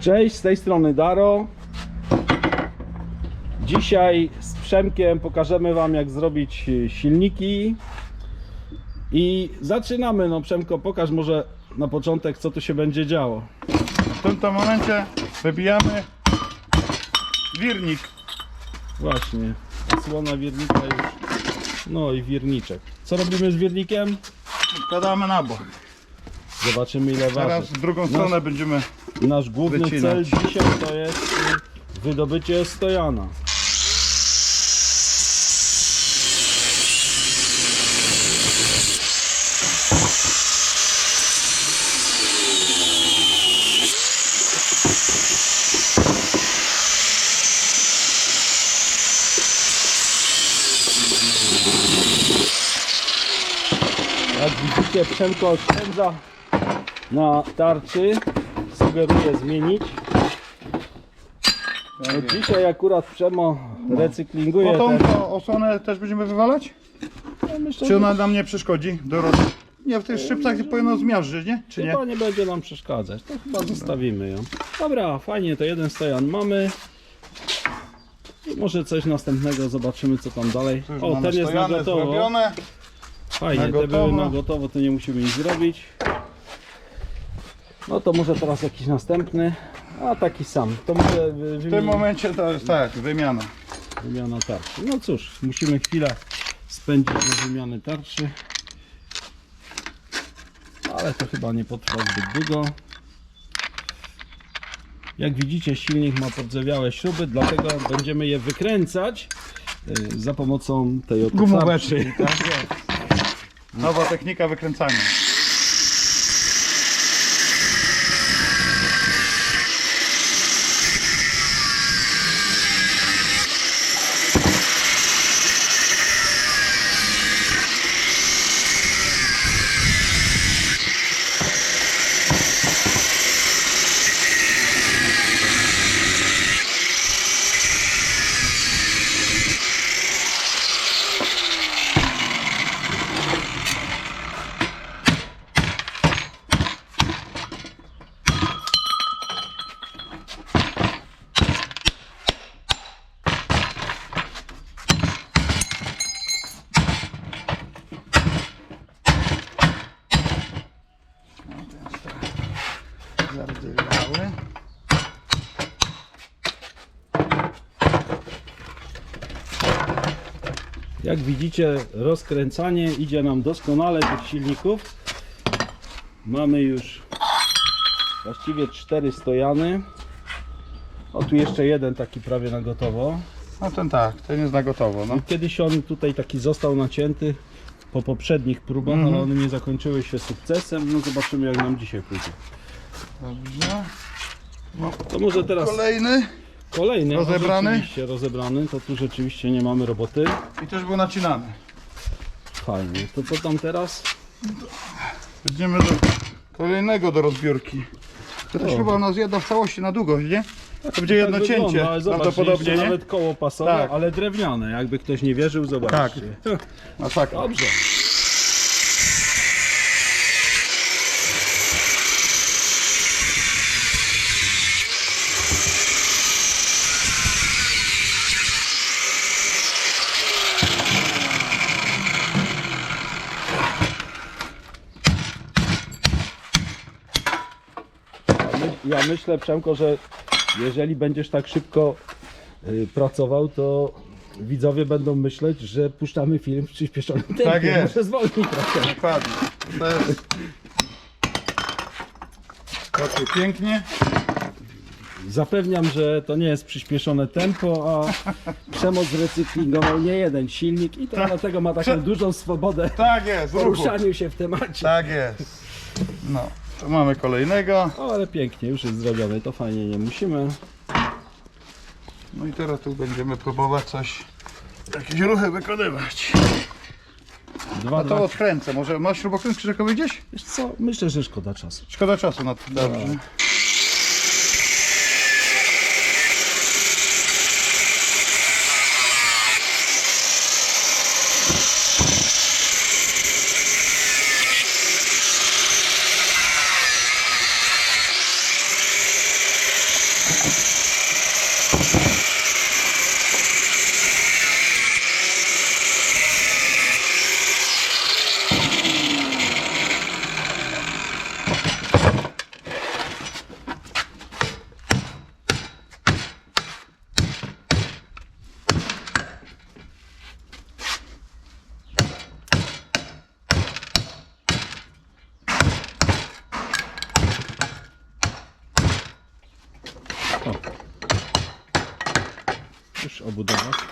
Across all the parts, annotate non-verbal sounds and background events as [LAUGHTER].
Cześć, z tej strony Daro. Dzisiaj z Przemkiem pokażemy Wam jak zrobić y, silniki. I zaczynamy. No Przemko, pokaż może na początek co tu się będzie działo. W tym to momencie wybijamy wirnik. Właśnie, słona wirnika już. No i wirniczek. Co robimy z wirnikiem? Wkładamy na bok. Zobaczymy ile Teraz waży. w drugą stronę będziemy Nasz główny wycinać. cel dzisiaj to jest y, wydobycie stojana. Jak widzicie, Przemko oszczędza na tarczy. Sugeruję zmienić. No dzisiaj akurat Przemo recyklinguje Potą te... to osłonę też będziemy wywalać? Ja myślę, Czy że ona nam nie przeszkodzi do roz... Nie, w tych szczypcach nie powinno zmiażdżyć, nie? Czy nie? chyba nie będzie nam przeszkadzać. To chyba zostawimy ją. Dobra, fajnie, to jeden stojan mamy. I może coś następnego zobaczymy co tam dalej. Tu już O, mamy ten jest na gotowo. zrobione. Fajnie, na te były na gotowo, to nie musimy nic zrobić. No to może teraz jakiś następny. A taki sam. To może W tym momencie to jest tak, wymiana. Wymiana tarczy. No cóż, musimy chwilę spędzić na wymianę tarczy. Ale to chyba nie potrwa zbyt długo. Jak widzicie silnik ma podzewiałe śruby, dlatego będziemy je wykręcać y, za pomocą tej oto Gumóweczki, tarczy. tak jest. Nowa technika wykręcania. Jak widzicie, rozkręcanie idzie nam doskonale tych silników. Mamy już właściwie cztery stojany. O, tu jeszcze jeden taki prawie na gotowo. No ten tak, ten jest na gotowo, no. I Kiedyś on tutaj taki został nacięty po poprzednich próbach, Mhm. ale one nie zakończyły się sukcesem. No zobaczymy jak nam dzisiaj pójdzie. Dobrze. To może teraz Kolejny. Kolejny. Rozebrany? Rzeczywiście rozebrany, to tu rzeczywiście nie mamy roboty. I też był nacinany. Fajnie. To co tam teraz? Będziemy do kolejnego do rozbiórki. To też O. chyba nas zjada w całości na długość, nie? To będzie jedno Tak cięcie, wygląda, ale zobacz, prawdopodobnie, jeszcze nie? Nawet koło pasowe, Tak. ale drewniane. Jakby ktoś nie wierzył, zobaczcie. No tak. [LAUGHS] Dobrze. Ja my- Ja myślę, Przemko, że jeżeli będziesz tak szybko y, pracował, to widzowie będą myśleć, że puszczamy film w przyspieszonym tempie. Tak jest. Może zwolnij trochę. Dokładnie. To jest... Pięknie. Zapewniam, że to nie jest przyspieszone tempo, a Przemoc recyklingował nie jeden silnik i to dlatego ma taką dużą swobodę Tak jest, w w ruchu. poruszaniu się w temacie. Tak jest. No, tu mamy kolejnego. O, ale pięknie, już jest zrobiony, to fajnie, nie musimy. No i teraz tu będziemy próbować coś, jakieś ruchy wykonywać. Dwa, A to dwa. odkręcę. Może masz śrubokręt krzyżakowy gdzieś? Wiesz co, myślę, że szkoda czasu. Szkoda czasu na to. Dobrze.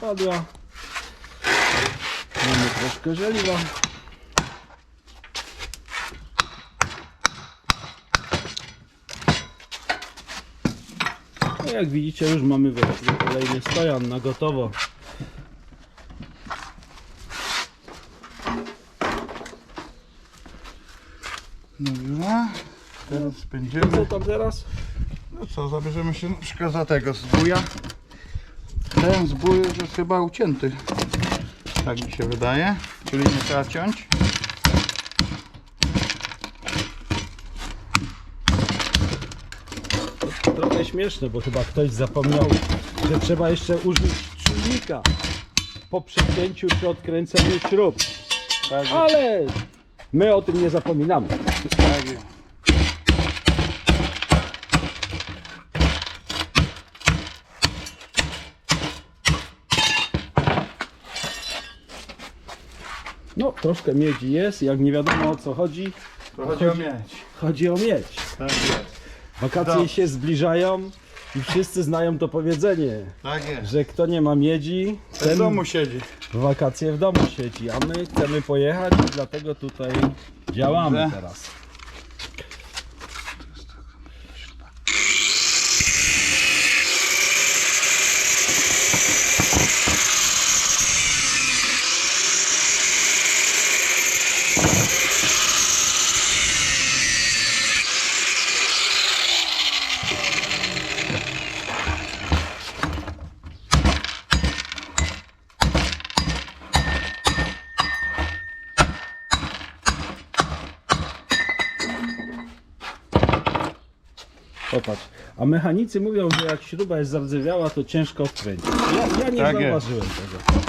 Obudowa spadła. Mamy troszkę żeliwa. No jak widzicie już mamy kolejny stojan na gotowo. Dobra. Teraz Co będziemy. tam teraz? No co, zabierzemy się na przykład za tego zbója. Ten zbój już jest chyba ucięty. Tak mi się wydaje. Czyli nie trzeba ciąć. Trochę śmieszne, bo chyba ktoś zapomniał, że trzeba jeszcze użyć czujnika po przecięciu czy odkręceniu śrub. Tak. Ale my o tym nie zapominamy. Tak jest. Troszkę miedzi jest, jak nie wiadomo o co chodzi, To chodzi o mieć. chodzi o miedź. Tak jest. Wakacje No. się zbliżają i wszyscy znają to powiedzenie, Tak jest. że kto nie ma miedzi, W ten domu siedzi. w wakacje w domu siedzi, a my chcemy pojechać i dlatego tutaj działamy Dobrze. teraz. Popatrz. A mechanicy mówią, że jak śruba jest zardzewiała, to ciężko wkręcić. Ja, ja nie Tak jest. zauważyłem tego.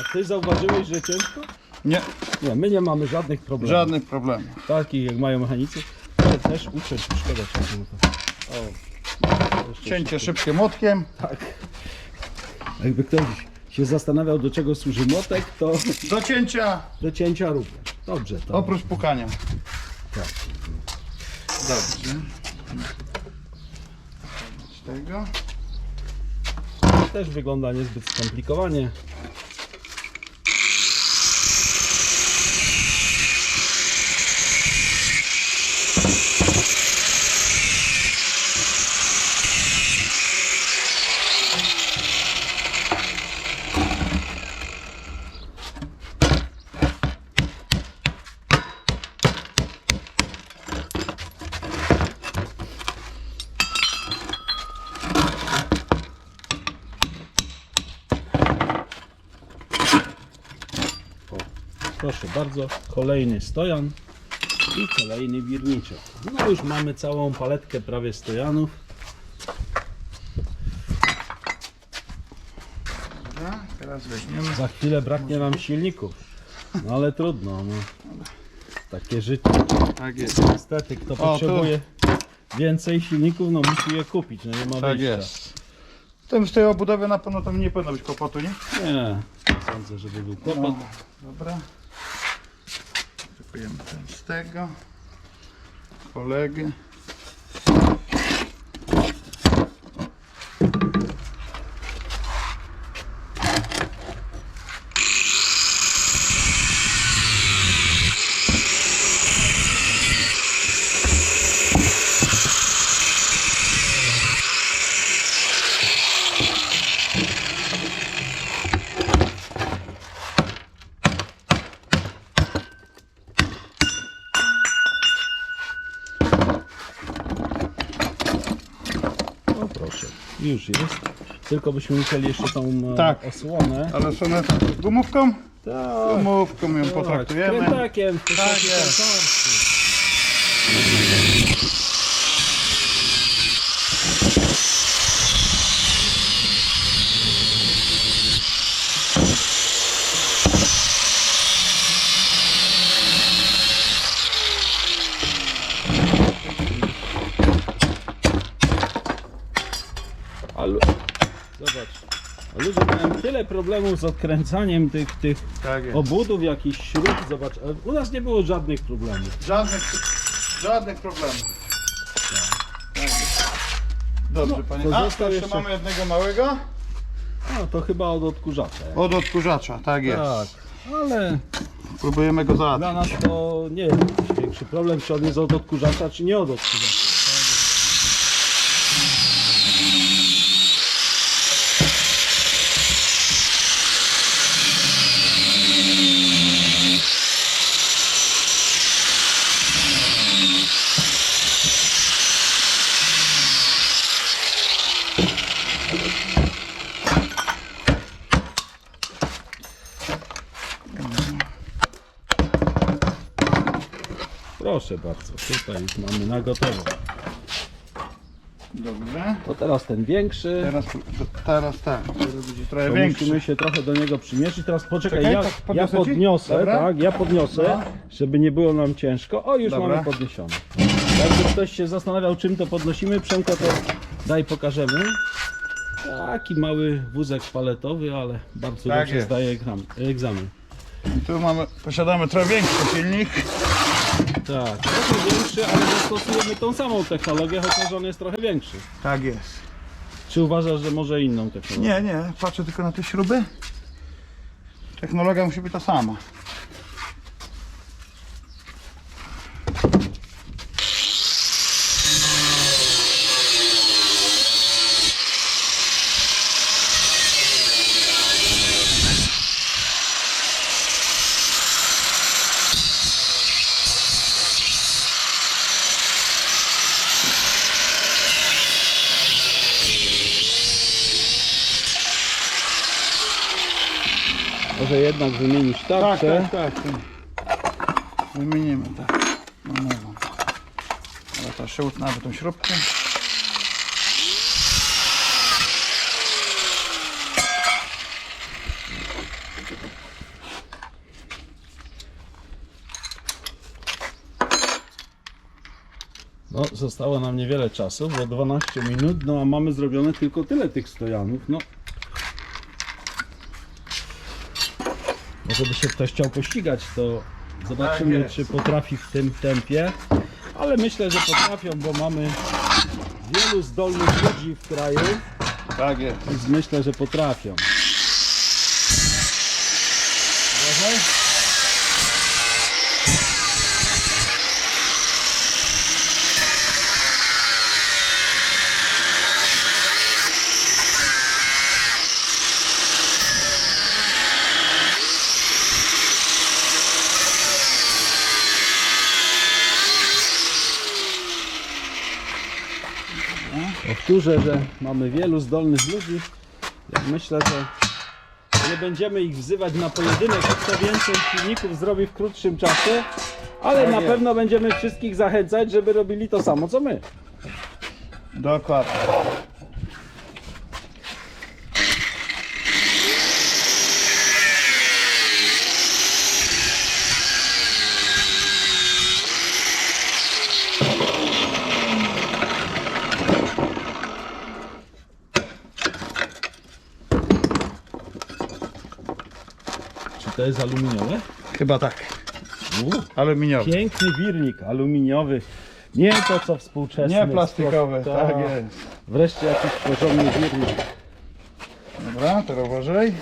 A ty zauważyłeś, że ciężko? Nie, Nie, my nie mamy żadnych problemów. żadnych problemów. Takich jak mają mechanicy. Ale też uciąć, szkoda czasu. na to. O. Jeszcze Cięcie szybkie młotkiem. Tak. Jakby ktoś się zastanawiał, do czego służy młotek, to Do cięcia. do cięcia również. Dobrze, to. Oprócz pukania. Tak. Dobrze. Tego. Też wygląda niezbyt skomplikowanie. Proszę bardzo, kolejny stojan i kolejny wirniczek. No już mamy całą paletkę prawie stojanów. Dobra, teraz weźmiemy. Za chwilę braknie nam silników. No ale trudno, no. Takie życie. Tak jest. Niestety, kto potrzebuje więcej silników, no musi je kupić, no nie ma Tak wyjścia. jest. Tym w tej obudowie na pewno tam nie powinno być kłopotu, nie? Nie, nie sądzę, żeby był kłopot. No, dobra. Kupujemy ten z tego. Kolegę. No proszę, już jest. Tylko byśmy musieli jeszcze tą e, Tak. osłonę. Ale są na gumówką? Tak, Gumówką ją potraktujemy. Krętakiem, Tak jest. konsorcji. A lu- Zobacz. A ludzie problemów z odkręcaniem tych, tych Tak jest. obudów, jakichś śrub. Zobacz, u nas nie było żadnych problemów. Żadnych, żadnych problemów. Tak jest. Dobrze, No, panie. to A, został jeszcze jeszcze- mamy jednego małego. No to chyba od odkurzacza. Od odkurzacza, tak jest. Tak, ale Próbujemy go załatwić. dla nas to nie jest jakiś większy problem, czy on jest od odkurzacza, czy nie od odkurzacza. Proszę bardzo, tutaj już mamy na gotowo. Dobrze. To teraz ten większy. Teraz, teraz tak, teraz będzie trochę To większy. musimy się trochę do niego przymierzyć. Teraz poczekaj, Czekaj, ja, tak ja podniosę ci? podniosę, Dobra. tak, ja podniosę, No. żeby nie było nam ciężko. O, już Dobra. mamy podniesione. Jakby ktoś się zastanawiał, czym to podnosimy, Przemko, to daj pokażemy. Taki mały wózek paletowy, ale bardzo Tak dobrze jest. zdaje egzam- egzamin. I tu mamy, posiadamy trochę większy silnik. Tak, trochę większy, ale zastosujemy tą samą technologię, chociaż on jest trochę większy. Tak jest. Czy uważasz, że może inną technologię? Nie, nie, patrzę tylko na te śruby. Technologia musi być ta sama. Może jednak wymienić tarczę. tak, tak. Wymienimy tak. No, nową. Ale to się utnę tą śrubkę. No, zostało nam niewiele czasu, bo 12 minut, no a mamy zrobione tylko tyle tych stojanów, no. Może by się ktoś chciał pościgać, to zobaczymy, Tak czy potrafi w tym tempie. Ale myślę, że potrafią, bo mamy wielu zdolnych ludzi w kraju, Tak jest. więc myślę, że potrafią. Uważaj. Powtórzę, że mamy wielu zdolnych ludzi. Ja myślę, że nie będziemy ich wzywać na pojedynek, kto więcej silników zrobi w krótszym czasie, ale Tak na pewno będziemy wszystkich zachęcać, żeby robili to samo co my. Dokładnie. To jest aluminiowe? Chyba tak. Uuu, Aluminiowy. piękny wirnik aluminiowy. Nie to co współczesne. Nie plastikowy, Tak. tak jest. Wreszcie jakiś porządny wirnik. Dobra, teraz uważaj.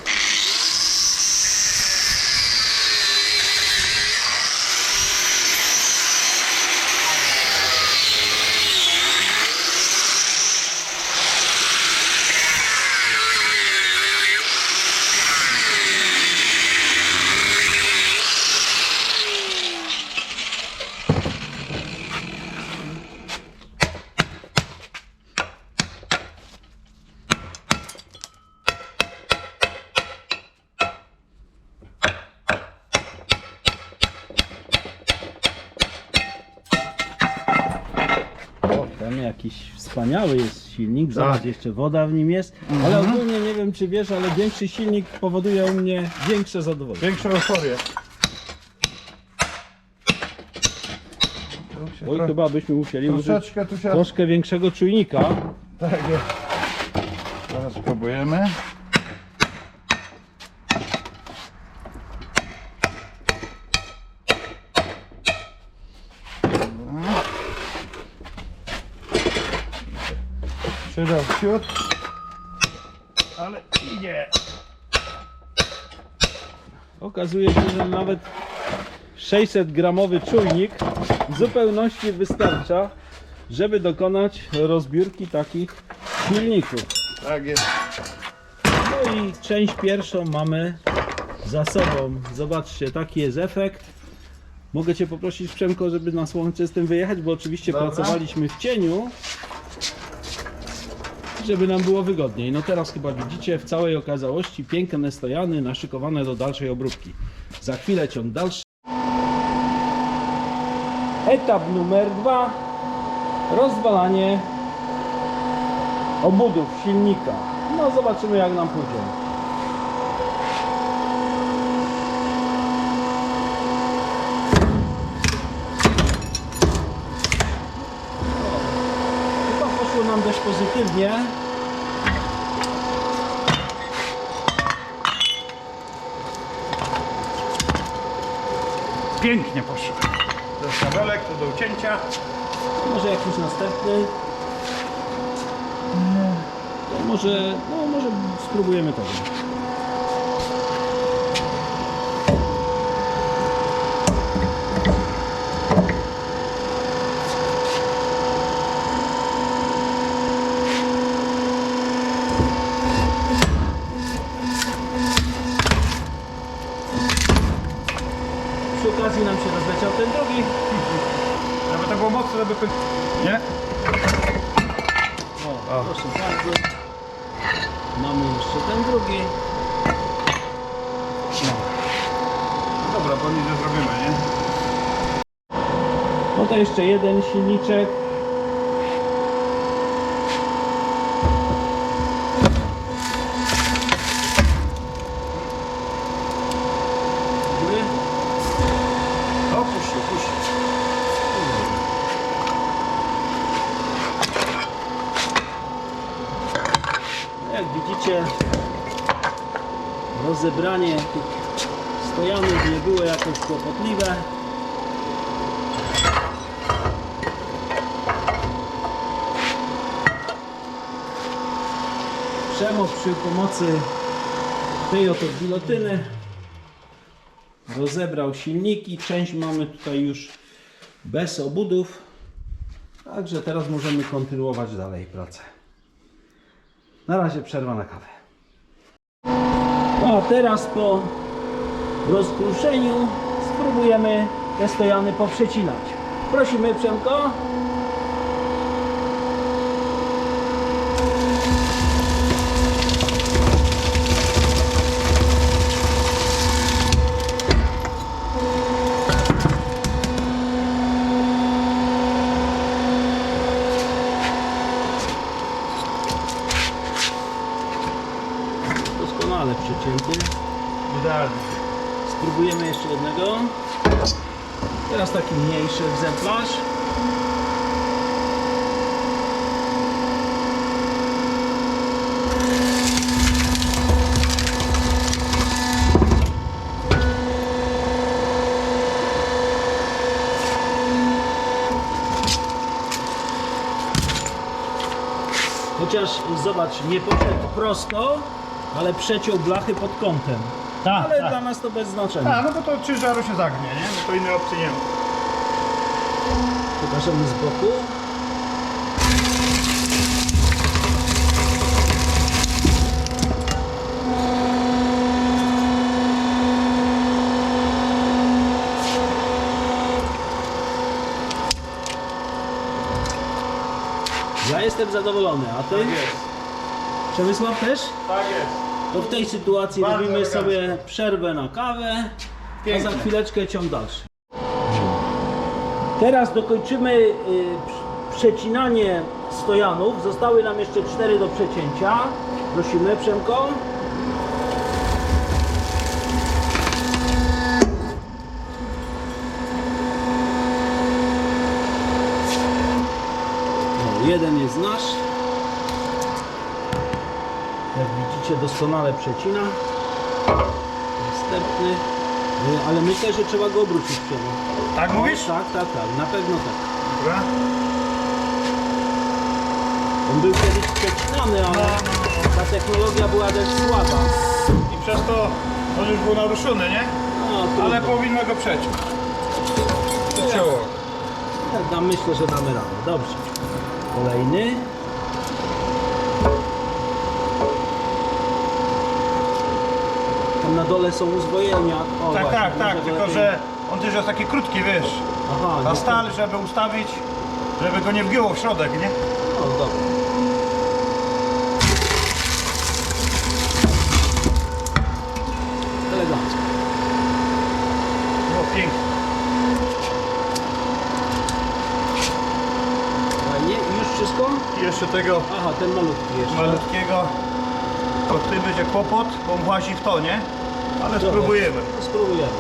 Ten jakiś wspaniały jest silnik, zobacz, Tak. jeszcze woda w nim jest. Ale ogólnie nie wiem czy wiesz, ale większy silnik powoduje u mnie większe zadowolenie. Większą euforię. Oj, tro- chyba byśmy musieli użyć Troszeczkę tu się... troszkę większego czujnika. Tak jest. Teraz spróbujemy. Wśród. Ale ale idzie. Okazuje się, że nawet 600 gramowy czujnik w zupełności wystarcza, żeby dokonać rozbiórki takich silników. Tak jest. No i część pierwszą mamy za sobą. Zobaczcie, taki jest efekt. Mogę Cię poprosić, Przemko, żeby na słońce z tym wyjechać, bo oczywiście Dobra. pracowaliśmy w cieniu, żeby nam było wygodniej. No teraz chyba widzicie w całej okazałości piękne stojany naszykowane do dalszej obróbki. Za chwilę ciąg dalszy. Etap numer dwa. Rozwalanie obudów silnika. No zobaczymy jak nam pójdzie. Chyba poszło nam dość pozytywnie. Pięknie poszło. To jest kabelek, to do ucięcia. Może jakiś następny. To może, no może spróbujemy tego. Przy okazji nam się rozleciał ten drugi. Żeby to było mocne, żeby... py- Nie? O, proszę bardzo. Mamy jeszcze ten drugi. No. no dobra, bo nic nie zrobimy, nie? No to jeszcze jeden silniczek. Jak widzicie, rozebranie tych stojanów nie było jakoś kłopotliwe. Przemo przy pomocy tej oto gilotyny rozebrał silniki. Część mamy tutaj już bez obudów. Także teraz możemy kontynuować dalej pracę. Na razie przerwa na kawę. A teraz po rozkruszeniu spróbujemy te stojany poprzecinać. Prosimy Przemko. Doskonale przecięty. Idealnie. Spróbujemy jeszcze jednego. Teraz taki mniejszy egzemplarz. Chociaż zobacz, nie poszedł prosto, ale przeciął blachy pod kątem. Tak, Ale dla nas to bez znaczenia. A, no bo to ciężaru się zagnie, nie? No to innej opcji nie ma. Pokażemy z boku. Ja jestem zadowolony, a ty? jest. Przemysław też? Tak jest. To w tej sytuacji Bardzo robimy elegancko. sobie przerwę na kawę, a Pięknie. za chwileczkę ciąg dalszy. Teraz dokończymy y, prz- przecinanie stojanów. Zostały nam jeszcze cztery do przecięcia. Prosimy Przemko. No, jeden jest nasz. Jak widzicie doskonale przecina. Następny. Y, Ale myślę, że trzeba go obrócić przemo. Tak mówisz? Tak, tak, tak, na pewno tak. Dobra. On był kiedyś przecinany, ale ta technologia była dość słaba. I przez to on już był naruszony, nie? No, trudno. Ale powinno go przeciąć. Przecięło. Tak, dam, myślę, że damy radę. Dobrze. Kolejny. Tam na dole są uzwojenia. O, Tak, właśnie, tak, tak, tylko lepiej- że on też jest taki krótki, wiesz. Aha, Ta nie- stal, żeby ustawić, żeby go nie wgięło w środek, nie? No dobra. Elegancko. No pięknie. Fajnie. I już wszystko? I jeszcze tego Aha, ten malutki jeszcze. malutkiego, to w tym będzie kłopot, bo on włazi w to, nie? Ale Dobra. spróbujemy. No, spróbujemy.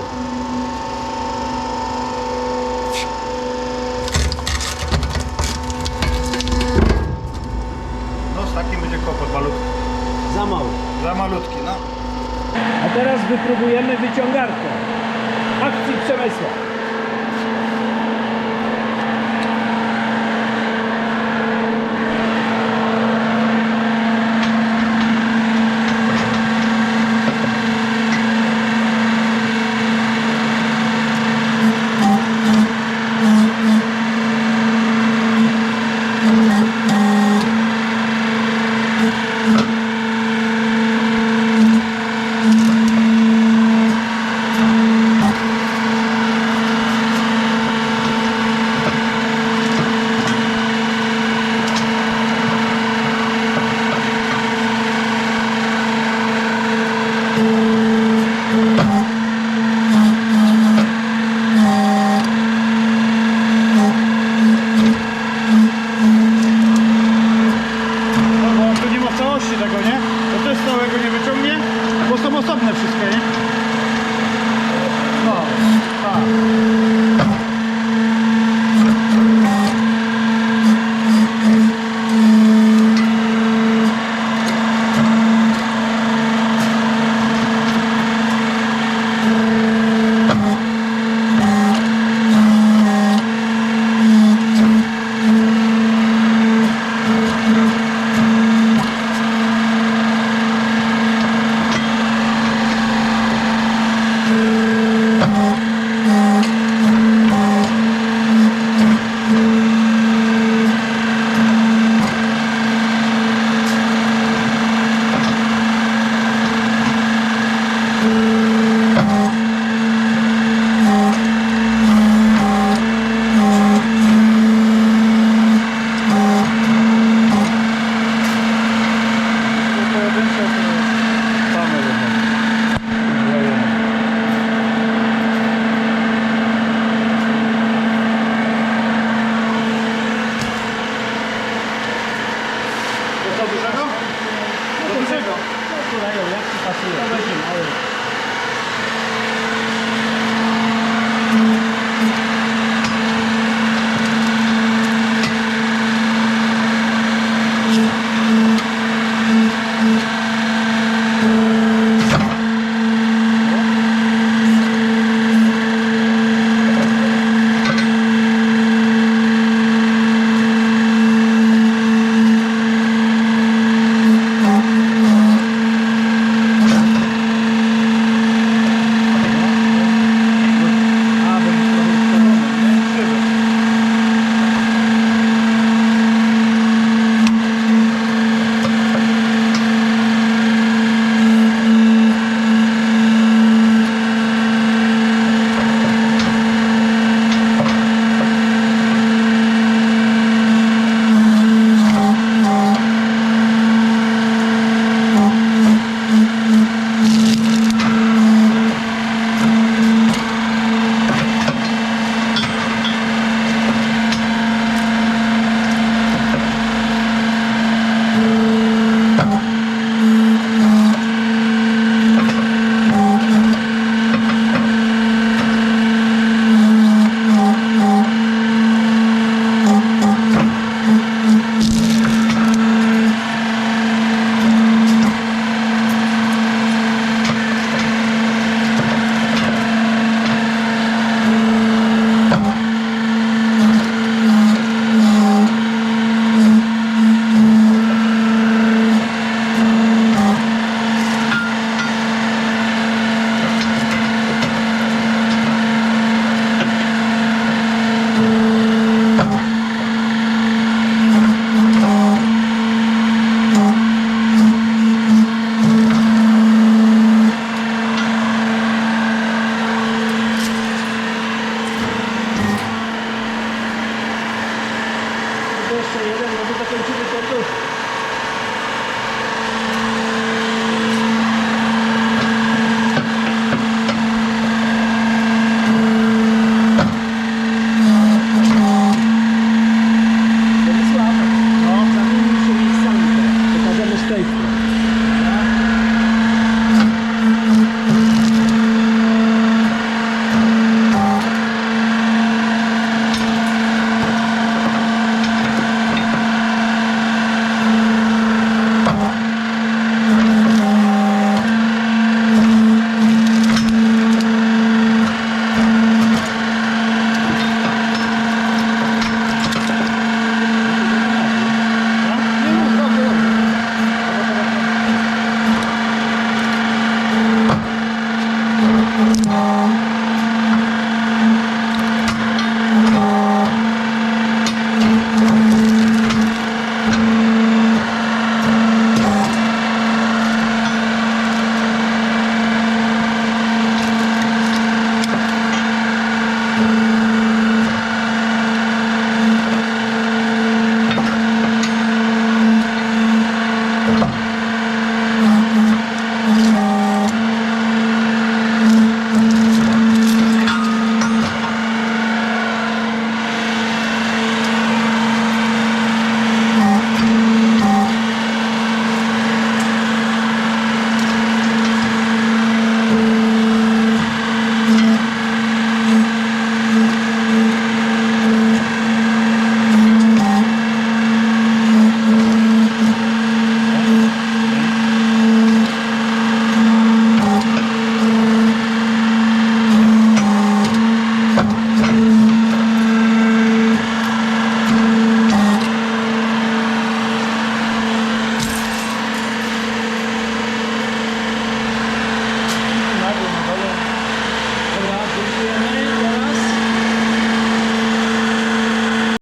No z takim będzie kłopot malutki. Za mały. Za malutki, no. A teraz wypróbujemy wyciągarkę. Akcji Przemysła. Do dużego. No tutaj, o, jak ci pasuje.